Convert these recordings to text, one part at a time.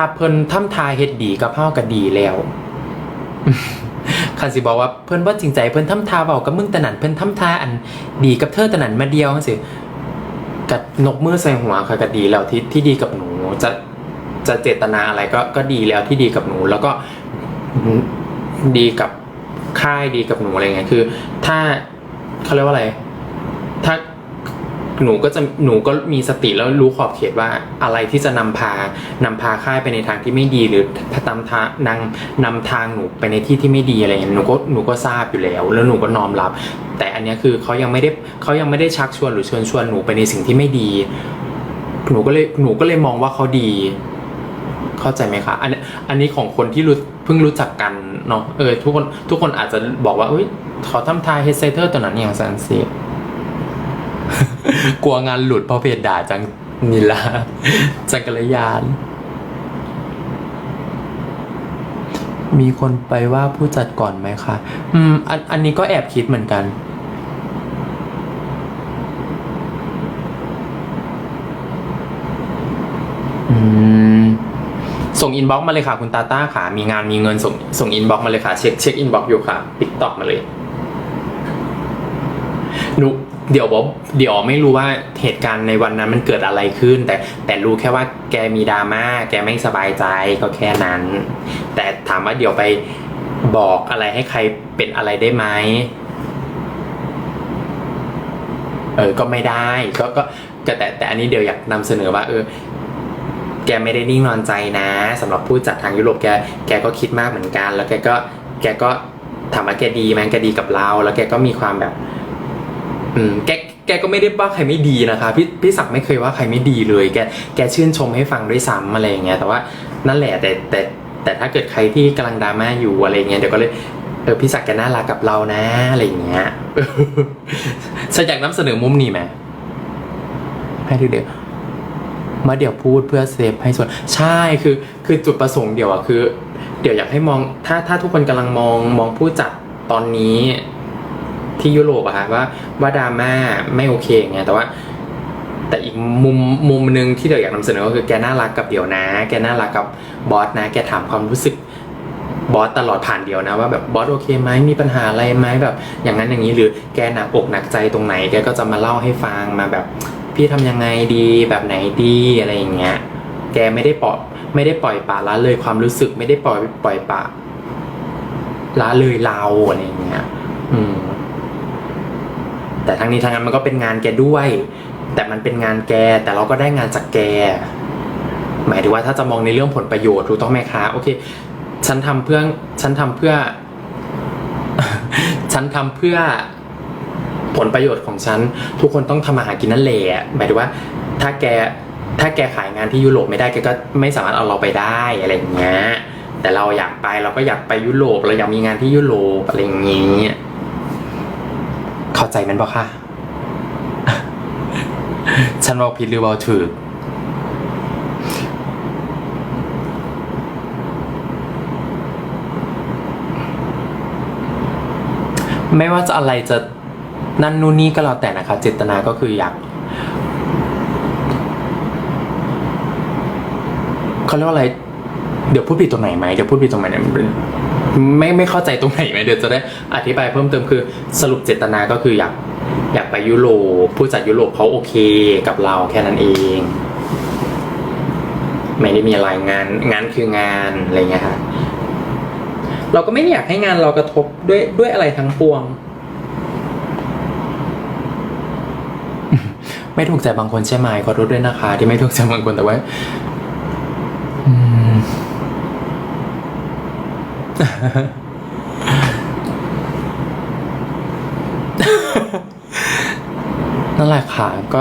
ถ้าเพิ่นทำทาเฮ็ดดีกับเฮาก็ดีแล้วคันสิบอกว่าเพิ่นบ่จริงใจเพิ่นทำทาเว้ากับมึงแต่นั้นเพิ่นทำทาอันดีกับเธอแต่นั้นมาเดียวจังซี่กัดนกมือใส่หัวค่ะก็ดีแล้วที่ที่ดีกับหนูจะจะเจตนาอะไรก็ก็ดีแล้วที่ดีกับหนู แล้วก็ดีกับค่ายดีกับหนูอะไรเงี้ยคือ ถ้าเขาเรียกว่าอะไรถ้า หนูก็จะหนูก็มีสติแล้วรู้ขอบเขตว่าอะไรที่จะนำพานำพาค่ายไปในทางที่ไม่ดีหรือตามทางนำนำทางหนูไปในที่ที่ไม่ดีอะไรเงี้ยหนูก็หนูก็ทราบอยู่แล้ว แล้วหนูก็น้อมรับ แต่อันนี้คือเขายังไม่ได้เขายังไม่ได้ชักชวนหรือชวนชวนหนูไปในสิ่งที่ไม่ดี หนูก็เลยหนูก็เลยมองว่าเขาดี เข้าใจไหมคะอันนี้อันนี้ของคนที่รู้เพิ่งรู้จักกันเนาะเออทุกคนทุกคนอาจจะบอกว่าเอ้ยเขาทำทายเฮดเซเตอร์ตัวนั้นอย่างสันซี กลัวงานหลุดเพราะเพจด่าจังนิลาจักรยาน มีคนไปว่าผู้จัดก่อนไหมคะอืมอันอันนี้ก็แอบคิดเหมือนกัน อืม ส่งอินบ็อกซ์มาเลยค่ะ คุณตาต้าค่ะ มีงานมีเงินส่งส่งอินบ็อกซ์มาเลยค่ะ เช็คเช็คอินบ็อกซ์อยู่ค่ะ ติ๊กต็อกมาเลย เดี๋ยวบอกเดี๋ยวไม่รู้ว่าเหตุการณ์ในวันนั้นมันเกิดอะไรขึ้น แต่แต่รู้แค่ว่าแกมีดราม่าแกไม่สบายใจก็แค่นั้น แต่ถามว่าเดี๋ยวไปบอกอะไรให้ใครเป็นอะไรได้ไหมเออก็ไม่ได้ก็ก็แต่แต่แต่อันนี้เดี๋ยวอยากนำเสนอว่า เออ แกไม่ได้นิ่งนอนใจนะสำหรับผู้จัดทางยุโรปแกแกก็คิดมากเหมือนกัน แล้วแกก็แกก็ถามว่าแกดีไหมแกดีกับเรา แล้วแกก็มีความแบบ อืมแกแกก็ไม่ได้ว่าใครไม่ดีนะคะพี่พี่ศักดิ์ไม่เคยว่าใครไม่ดีเลยแกแกชื่นชมให้ฟังด้วยซ้ำอะไรอย่างเงี้ยแต่ว่านั่นแหละแต่แต่แต่ถ้าเกิดใครที่กำลังดราม่าอยู่อะไรเงี้ยเดี๋ยวก็เลยเออพี่ศักดิ์แกน่ารักกับเรานะอะไรอย่างเงี้ยฉันอยากนำเสนอมุมนี้ไหมให้ดูเดี๋ยวมาเดี๋ยวพูดเพื่อเซฟให้ส่วนใช่คือคือจุดประสงค์เดี๋ยวอะคือ เดี๋ยวอยากให้มองถ้าถ้าทุกคนกำลังมองมองผู้จัดตอนนี้ ที่ยุโรปอะค่ะว่าว่าดราม่าไม่โอเคไงแต่ว่า แต่อีกมุมมุมหนึ่งที่เดี๋ยวอยากนำเสนอก็คือแกน่ารักกับเดี๋ยวนะ แกน่ารักกับบอสนะ แกถามความรู้สึกบอสตลอดผ่านเดียวนะว่าแบบบอสโอเคไหมมีปัญหาอะไรไหมแบบ อย่างนั้นอย่างนี้หรือแกหนักอกหนักใจตรงไหนแกก็จะมาเล่าให้ฟังมาแบบ พี่ทำยังไงดีแบบไหนดีอะไรอย่างเงี้ยแกไม่ได้ปล่อยไม่ได้ปล่อยปละละเลยความรู้สึกไม่ได้ปล่อยปล่อยปะละเลยเราอะไรอย่างเงี้ย อืม แต่ทั้งนี้ทั้งนั้นมันก็เป็นงานแกด้วย แต่มันเป็นงานแกแต่เราก็ได้งานจากแก หมายถึงว่าถ้าจะมองในเรื่องผลประโยชน์ถูกต้องไหมคะโอเค ฉันทำเพื่อฉันทำเพื่อ ฉันทำเพื่อผลประโยชน์ของฉัน ทุกคนต้องทำมาหากินนั่นแหละหมายถึงว่าถ้าแกถ้าแกขายงานที่ยุโรปไม่ได้แกก็ไม่สามารถเอาเราไปได้อะไรอย่างเงี้ยแต่เราอยากไปเราก็อยากไปยุโรปเราอยากมีงานที่ยุโรปอะไรอย่างงี้ย เข้าใจมันปะคะฉันบอกผิดหรือบอกถูกไม่ว่าจะอะไรจะนั่นนู่นนี่ก็แล้วแต่นะคะ เจตนาก็คืออยากเขาเรียกว่าอะไร เดี๋ยวพูดผิดตรงไหนไหมเดี๋ยวพูดผิดตรงไหนเนี่ย ไม่ไม่เข้าใจตรงไหนไหมเดี๋ยวจะได้อธิบายเพิ่มเติมคือสรุปเจตนาก็คืออยากอยากไปยุโรปผู้จัดยุโรปเขาโอเคกับเราแค่นั้นเอง ไม่ได้มีอะไรงานงานคืองานอะไรเงี้ยค่ะเราก็ไม่อยากให้งานเรากระทบด้วยด้วยอะไรทั้งปวง ไม่ถูกใจบางคนใช่ไหมขอโทษด้วยนะคะ ที่ไม่ถูกใจบางคนแต่ว่า อืม นั่นแหละค่ะก็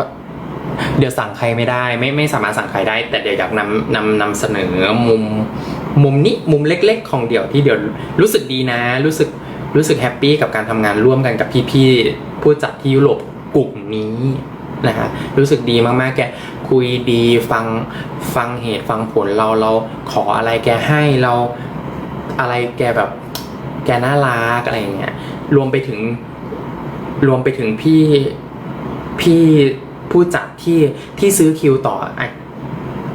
เดี๋ยวสั่งใครไม่ได้ ไม่ไม่สามารถสั่งใครได้ แต่เดี๋ยวอยากนำนำนำเสนอมุม มุมนี้มุมเล็ก ๆ ของเดี๋ยวที่เดี๋ยวรู้สึกดีนะ รู้สึกรู้สึกแฮปปี้กับการทำงานร่วมกันกับพี่ๆผู้จัดที่ยุโรปกลุ่มนี้นะฮะรู้สึกดีมากๆ แกคุยดีฟังฟังเหตุฟังผลเราเราขออะไรแกให้เรา อะไรแกแบบแกน่ารักอะไรอย่างเงี้ยรวมไปถึงรวมไปถึงพี่พี่ผู้จัดที่ที่ซื้อคิวต่อไอ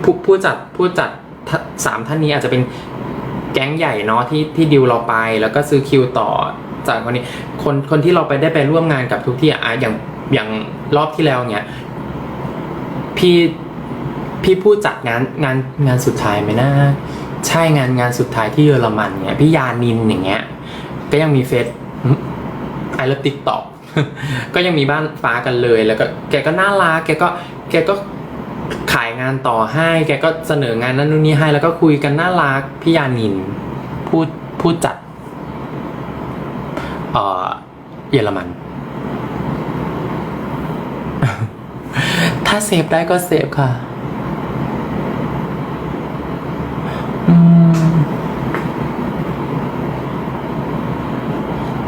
ผู้ผู้จัดผู้จัดสามท่านนี้อาจจะเป็นแก๊งใหญ่เนาะที่ที่ดิวเราไปแล้วก็ซื้อคิวต่อจากคนนี้คนคนที่เราไปได้ไปร่วมงานกับทุกที่อะอย่างอย่างรอบที่แล้วเนี้ยพี่พี่พูดจัดงานงานงานสุดท้ายไหมนะ ใช่งานงานสุดท้ายที่เยอรมันเนี้ยพี่ยานินอย่างเงี้ยก็ยังมีเฟซไอเลิฟติ๊กต็อกก็ยังมีบ้านฟ้ากันเลย แล้วก็แกก็น่ารักแกก็แกก็ขายงานต่อให้ แกก็เสนองานนั้นนู่นนี่ให้ แล้วก็คุยกันน่ารักพี่ยานินพูดพูดจัดเอ่อเยอรมัน ถ้าเซฟได้ก็เซฟค่ะอืม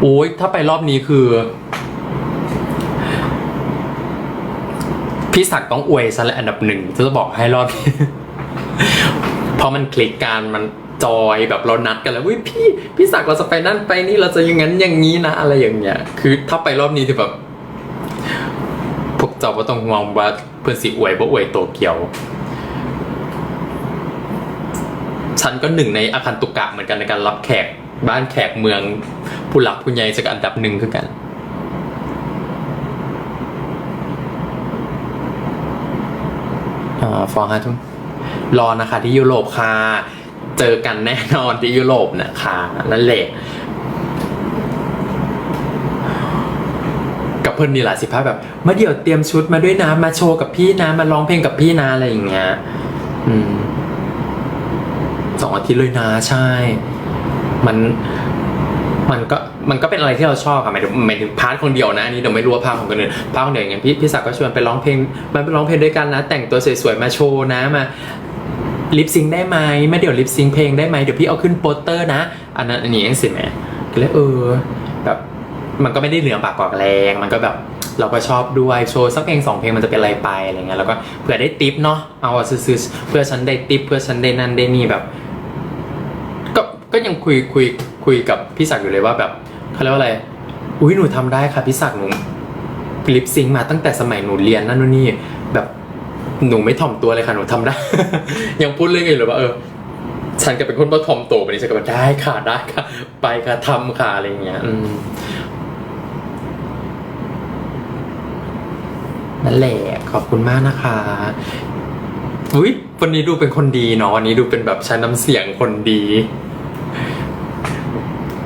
โอ้ยถ้าไปรอบนี้คือ พี่ศักต้องอวยซะและอันดับหนึ่งจะบอกให้รอบนี้เพราะมันคลิกการมันจอยแบบเรานัดกันแล้ววิพี่พี่ศักเราจะไปนั่นไปนี่เราจะอย่างนั้นอย่างนี้นะ อะไรอย่างเงี้ย คือถ้าไปรอบนี้ที่แบบพวกเจ้าก็ต้องมองว่าเพื่อนสิอวยบ่อวยโตเกียว ฉันก็หนึ่งในอาคันตุกะเหมือนกันในการรับแขกบ้านแขกเมืองผู้หลักผู้ใหญ่จากอันดับหนึ่งคือกันอ่าฟองฮะทุกรอนะคะ ที่ยุโรปค่ะ เจอกันแน่นอนที่ยุโรปนะคะนั่นแหละกับเพื่อนนี่แหละสิพาแบบมาเดี๋ยวเตรียมชุดมาด้วยนะมาโชว์กับพี่นะมาร้องเพลงกับพี่นะอะไรอย่างเงี้ย อืมส องอาทิตย์เลยนะใช่ มันมันก็มันก็เป็นอะไรที่เราชอบค่ะหมายถึงหมายถึงพาร์ทคนเดียวนะอันนี้เดี๋ยวไม่รู้ว่าพาร์ทของคนอื่นพาร์ทคนเดียวอย่างนี้พี่พี่ศักดิ์ก็ชวนไปร้องเพลงมาไปร้องเพลงด้วยกันนะ แต่งตัวสวยๆมาโชว์นะมาลิปซิงค์ได้ไหมไม่เดี๋ยวลิปซิงค์เพลงได้ไหมเดี๋ยวพี่เอาขึ้นโปสเตอร์นะ อันนั้นอันนี้เองสิแหมก็เลยเออแบบมันก็ไม่ได้เหนือปากกว่าแรงมันก็แบบเราก็ชอบด้วยโชว์สักเพลงสองเพลงมันจะเป็นอะไรไปอะไรเงี้ยแล้วก็เผื่อได้ติปเนาะเอาซื้อเพื่อฉันได้ติปเพื่อฉันได้นั่นได้นี่แบบ ก็ยังคุยคุยคุยกับพี่ศักดิ์อยู่เลยว่าแบบเขาเรียกว่าอะไร อุ้ยหนูทำได้ค่ะพี่ศักดิ์หนูลิปซิงมาตั้งแต่สมัยหนูเรียนนั่นนู่นนี่แบบหนูไม่ถ่อมตัวเลยค่ะหนูทำได้ ยังพูดเรื่องอื่นเลยว่าเออฉันก็เป็นคนบ่ถ่อมตัวไปนี่ฉันก็แบบได้ค่ะได้ค่ะ ไปค่ะทำค่ะอะไรอย่างเงี้ยอืมนั่นแหละขอบคุณมากนะคะอุ้ยวันนี้ดูเป็นคนดีเนาะวันนี้ดูเป็นแบบใช้น้ำเสียงคนดี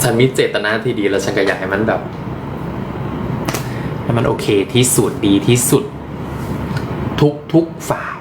ฉันมีเจตนาที่ดีแล้วฉันก็อยากให้มันแบบให้มันโอเคที่สุดดีที่สุด ทุกทุกฝ่าย